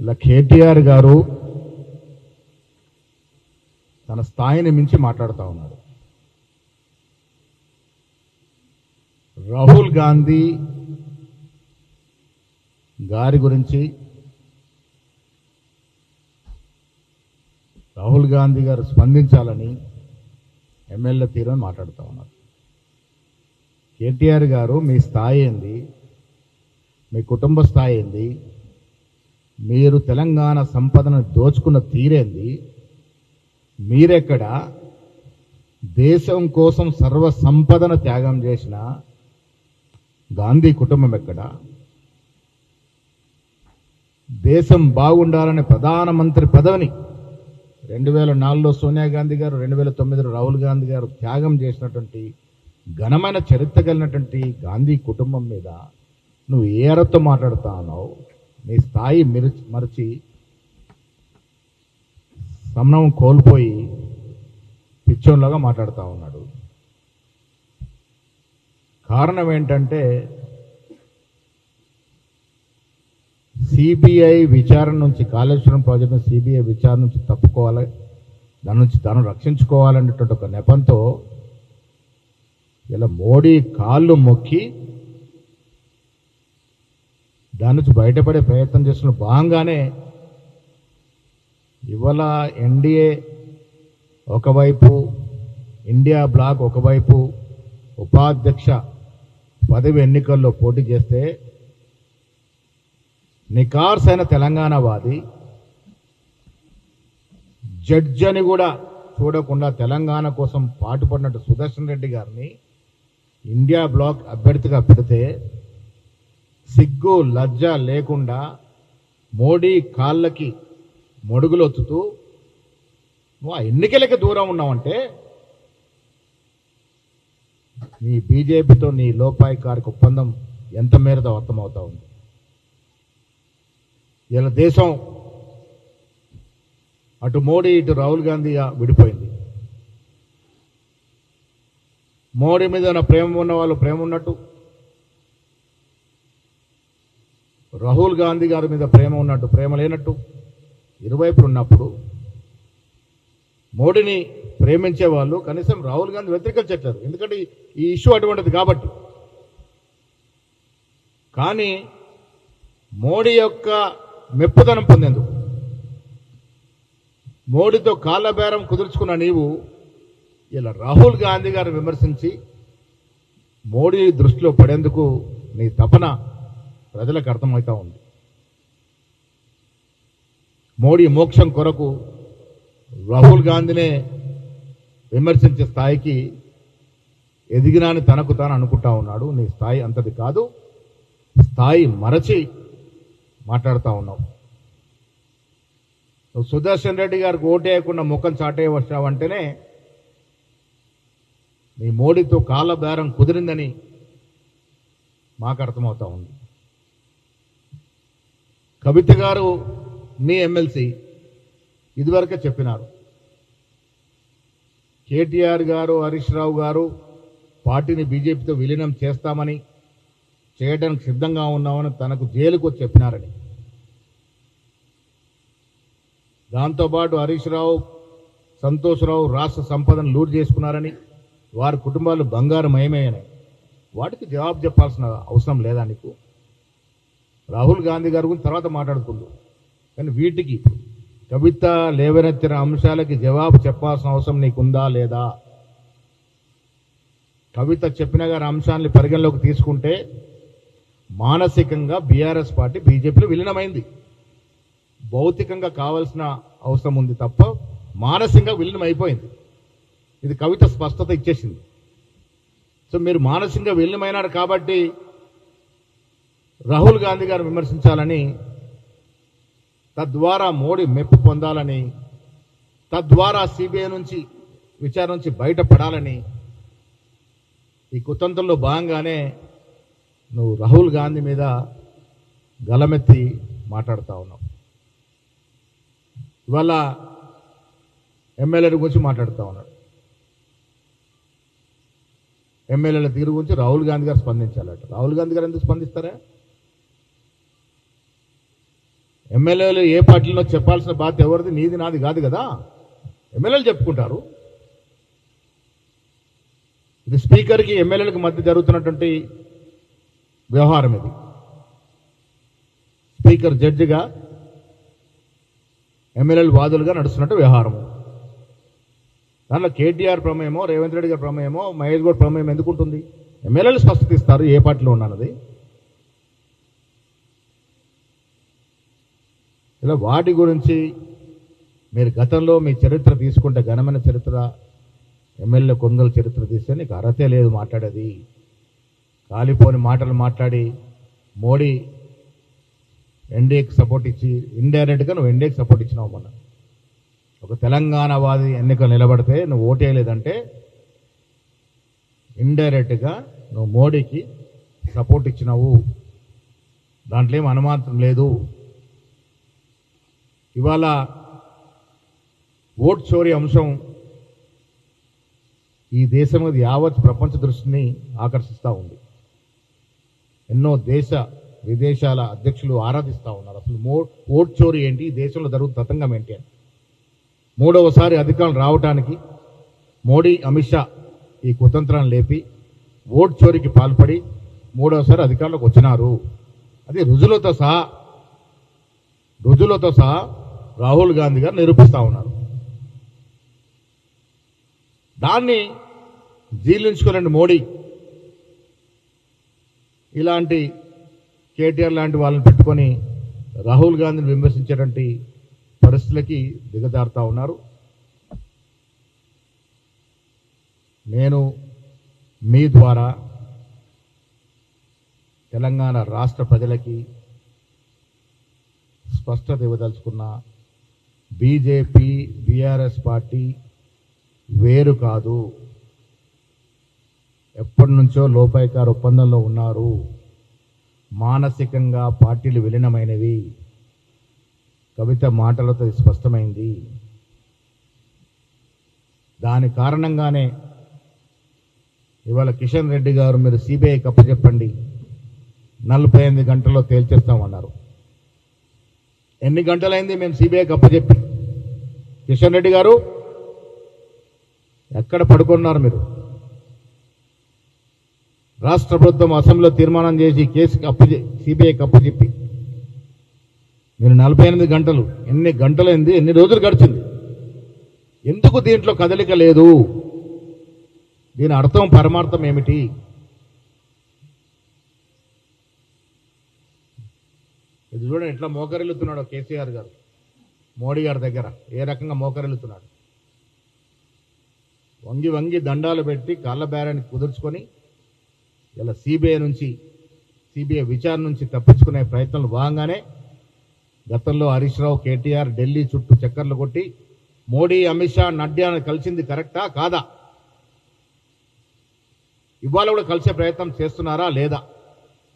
ఇలా కేటీఆర్ గారు తన స్థాయిని మించి మాట్లాడుతూ ఉన్నాడు రాహుల్ గాంధీ గారి గురించి రాహుల్ గాంధీ గారు స్పందించాలని ఎమ్మెల్యే తీరని మాట్లాడుతూ ఉన్నారు. కేటీఆర్ గారు మీ స్థాయి ఏంది? మీ కుటుంబ స్థాయి ఏంది? మీరు తెలంగాణ సంపదను దోచుకున్న తీరేంది? మీరెక్కడ దేశం కోసం సర్వ సంపదను త్యాగం చేసిన గాంధీ కుటుంబం ఎక్కడ? దేశం బాగుండాలనే ప్రధానమంత్రి పదవిని రెండు వేల నాలుగులో సోనియా గాంధీ గారు రెండు వేల తొమ్మిదిలో రాహుల్ గాంధీ గారు త్యాగం చేసినటువంటి ఘనమైన చరిత్ర కలిగినటువంటి గాంధీ కుటుంబం మీద నువ్వు ఏ అరతో మాట్లాడుతా ఉన్నావు? మీ స్థాయి మిరచి మరచి సమనం కోల్పోయి పిచ్చోన్లాగా మాట్లాడుతూ ఉన్నాడు. కారణం ఏంటంటే సిబిఐ విచారణ నుంచి కాళేశ్వరం ప్రాజెక్టు సిబిఐ విచారణ నుంచి తప్పుకోవాలి దాని నుంచి తాను రక్షించుకోవాలనేటువంటి ఒక నెపంతో ఇలా మోడీ కాళ్ళు మొక్కి దాని నుంచి బయటపడే ప్రయత్నం చేస్తున్న భాగంగానే ఇవాళ ఎన్డీఏ ఒకవైపు ఇండియా బ్లాక్ ఒకవైపు ఉపాధ్యక్ష పదవి ఎన్నికల్లో పోటీ చేస్తే నికార్స్ అయిన తెలంగాణవాది జడ్జి అని కూడా చూడకుండా తెలంగాణ కోసం పాటుపడినట్టు సుదర్శన్ రెడ్డి గారిని ఇండియా బ్లాక్ అభ్యర్థిగా పెడితే సిగ్గు లజ్జ లేకుండా మోడీ కాళ్ళకి మొడుగులొత్తుతూ నువ్వు ఆ ఎన్నికలకి దూరం ఉన్నావంటే నీ బీజేపీతో నీ లోపాయికారికి ఒప్పందం ఎంత మేరతో అర్థమవుతా ఉంది. ఇలా దేశం అటు మోడీ ఇటు రాహుల్ గాంధీ విడిపోయింది. మోడీ మీద ఉన్న ప్రేమ ఉన్న వాళ్ళు ప్రేమ ఉన్నట్టు రాహుల్ గాంధీ గారి మీద ప్రేమ ఉన్నట్టు ప్రేమ లేనట్టు ఇరువైపులు ఉన్నప్పుడు మోడీని ప్రేమించే వాళ్ళు కనీసం రాహుల్ గాంధీ వ్యతిరేకించట్లేదు ఎందుకంటే ఈ- ఇష్యూ అటువంటిది కాబట్టి. కానీ మోడీ యొక్క మెప్పుదనం పొందేందుకు మోడీతో కాళ్ళబేరం కుదుర్చుకున్న నీవు ఇలా రాహుల్ గాంధీ గారిని విమర్శించి మోడీ దృష్టిలో పడేందుకు నీ తపన ప్రజలకు అర్థమవుతూ ఉంది. మోడీ మోక్షం కొరకు రాహుల్ గాంధీనే విమర్శించే స్థాయికి ఎదిగినాని తనకు తాను అనుకుంటా ఉన్నాడు. నీ స్థాయి అంతది కాదు. స్థాయి మరచి మాట్లాడుతూ ఉన్నావు. నువ్వు సుదర్శన్ రెడ్డి గారికి ఓటేయకుండా ముఖం చాటే వచ్చావంటేనే నీ మోడీతో కాళ్ళ బేరం కుదిరిందని మాకు అర్థమవుతా ఉంది. కవిత గారు మీ ఎమ్మెల్సీ ఇదివరకే చెప్పినారు. కేటీఆర్ గారు హరీష్ రావు గారు పార్టీని బీజేపీతో విలీనం చేస్తామని చేయడానికి సిద్ధంగా ఉన్నామని తనకు జైలుకు వచ్చి చెప్పినారని. దాంతోపాటు హరీష్ రావు సంతోష్ రావు రాష్ట్ర సంపదను లూరు చేసుకున్నారని వారి కుటుంబాలు బంగారు మయమయ్యాయి వాటికి జవాబు చెప్పాల్సిన అవసరం లేదా నీకు? రాహుల్ గాంధీ గారి గురించి తర్వాత మాట్లాడుకుందాం. కానీ వీటికి కవిత లేవనెత్తిన అంశాలకి జవాబు చెప్పాల్సిన అవసరం నీకుందా లేదా? కవిత చెప్పిన గారి అంశాన్ని పరిగణలోకి తీసుకుంటే మానసికంగా బీఆర్ఎస్ పార్టీ బీజేపీలో విలీనమైంది. భౌతికంగా కావాల్సిన అవసరం ఉంది తప్ప మానసికంగా విలీనం అయిపోయింది ఇది కవిత స్పష్టత ఇచ్చేసింది. సో మీరు మానసికంగా విలీనమైనారు కాబట్టి రాహుల్ గాంధీ గారు విమర్శించాలని తద్వారా మోడీ మెప్పు పొందాలని తద్వారా సిబిఐ నుంచి విచారణ నుంచి బయటపడాలని ఈ కుతంత్రంలో భాగంగానే నువ్వు రాహుల్ గాంధీ మీద గలమెత్తి మాట్లాడుతూ ఉన్నావు. ఇవాళ ఎమ్మెల్యేల గురించి మాట్లాడుతూ ఉన్నాడు. ఎమ్మెల్యేల తీరు గురించి రాహుల్ గాంధీ గారు స్పందించాలట. రాహుల్ గాంధీ గారు ఎందుకు స్పందిస్తారా? ఎమ్మెల్యేలు ఏ పార్టీలో చెప్పాల్సిన బాధ్యత ఎవరిది? నీది నాది కాదు కదా. ఎమ్మెల్యేలు చెప్పుకుంటారు. ఇది స్పీకర్కి ఎమ్మెల్యేలకు మధ్య జరుగుతున్నటువంటి వ్యవహారం ఇది. స్పీకర్ జడ్జిగా ఎమ్మెల్యేలు వాదులుగా నడుస్తున్నట్టు వ్యవహారము దాంట్లో కేటీఆర్ ప్రమేయమో రేవంత్ రెడ్డి గారి ప్రమేయమో మహేష్ గౌడ్ ప్రమేయం ఎందుకు ఉంటుంది? ఎమ్మెల్యేలు స్పష్టత ఇస్తారు ఏ పార్టీలో ఉన్నది ఇలా వాటి గురించి మీరు గతంలో మీ చరిత్ర తీసుకుంటే ఘనమైన చరిత్ర ఎమ్మెల్యే కొందల చరిత్ర తీస్తే నీకు అర్హతే లేదు మాట్లాడేది. కాలిపోని మాటలు మాట్లాడి మోడీ ఎన్డీఏకి సపోర్ట్ ఇచ్చి ఇండైరెక్ట్గా నువ్వు ఎన్డీఏకి సపోర్ట్ ఇచ్చినావు మొన్న. ఒక తెలంగాణవాది ఎన్నికలు నిలబడితే నువ్వు ఓటేయలేదంటే ఇండైరెక్ట్గా నువ్వు మోడీకి సపోర్ట్ ఇచ్చినావు. దాంట్లో ఏం అనుమాత్రం లేదు. ఇవాళ ఓట్ చోరీ అంశం ఈ దేశం మీద యావత్ ప్రపంచ దృష్టిని ఆకర్షిస్తూ ఉంది. ఎన్నో దేశ విదేశాల అధ్యక్షులు ఆరాధిస్తూ ఉన్నారు. అసలు మో ఓట్ చోరీ ఏంటి? దేశంలో జరుగుతున్న తతంగం ఏంటి అని. మూడవసారి అధికారం రావటానికి మోడీ అమిత్ షా ఈ కుతంత్రాన్ని లేపి ఓట్ చోరీకి పాల్పడి మూడవసారి అధికారంలోకి వచ్చినారు. అది రుజువులతో సహా రుజువులతో సహా రాహుల్ గాంధీ గారు నిరూపిస్తా ఉన్నారు. దాన్ని జీర్ణించుకోలేండి మోడీ ఇలాంటి కేటీఆర్ లాంటి వాళ్ళని పెట్టుకొని రాహుల్ గాంధీని విమర్శించేటువంటి పరిస్థితులకి దిగజారుతా ఉన్నారు. నేను మీ ద్వారా తెలంగాణ రాష్ట్ర ప్రజలకి స్పష్టత ఇవ్వదలుచుకున్న బీజేపీ బీఆర్ఎస్ పార్టీ వేరు కాదు. ఎప్పటి నుంచో లోపాయికార ఒప్పందంలో ఉన్నారు. మానసికంగా పార్టీలు విలీనమైనవి. కవిత మాటలతో స్పష్టమైంది. దాని కారణంగానే ఇవాళ కిషన్ రెడ్డి గారు మీరు సిబిఐ కప్పచెప్పండి నలభై ఎనిమిది గంటల్లో తేల్చేస్తామన్నారు. ఎన్ని గంటలైంది మేము సిబిఐకి అప్పచెప్పి? కిషన్ రెడ్డి గారు ఎక్కడ పడుకున్నారు మీరు? రాష్ట్ర ప్రభుత్వం అసెంబ్లీలో తీర్మానం చేసి కేసుకి అప్పు సిబిఐ అప్పచెప్పి. మీరు నలభై ఎనిమిది గంటలు ఎన్ని గంటలైంది ఎన్ని రోజులు గడిచింది? ఎందుకు దీంట్లో కదలిక లేదు? దీని అర్థం పరమార్థం ఏమిటి? ఇది చూడండి ఎట్లా మోకరిల్లుతున్నాడు కేసీఆర్ గారు. మోడీ గారి దగ్గర ఏ రకంగా మోకరిల్లుతున్నాడు? వంగి వంగి దండాలు పెట్టి కాళ్ళ బేరాన్ని కుదుర్చుకొని ఇలా సిబిఐ నుంచి సిబిఐ విచారణ నుంచి తప్పించుకునే ప్రయత్నాలు భాగంగానే గతంలో హరీష్ రావు కేటీఆర్ ఢిల్లీ చుట్టూ చక్కర్లు కొట్టి మోడీ అమిత్ షా నడ్డాను కలిసింది కరెక్టా కాదా? ఇవాళ కూడా కలిసే ప్రయత్నం చేస్తున్నారా లేదా?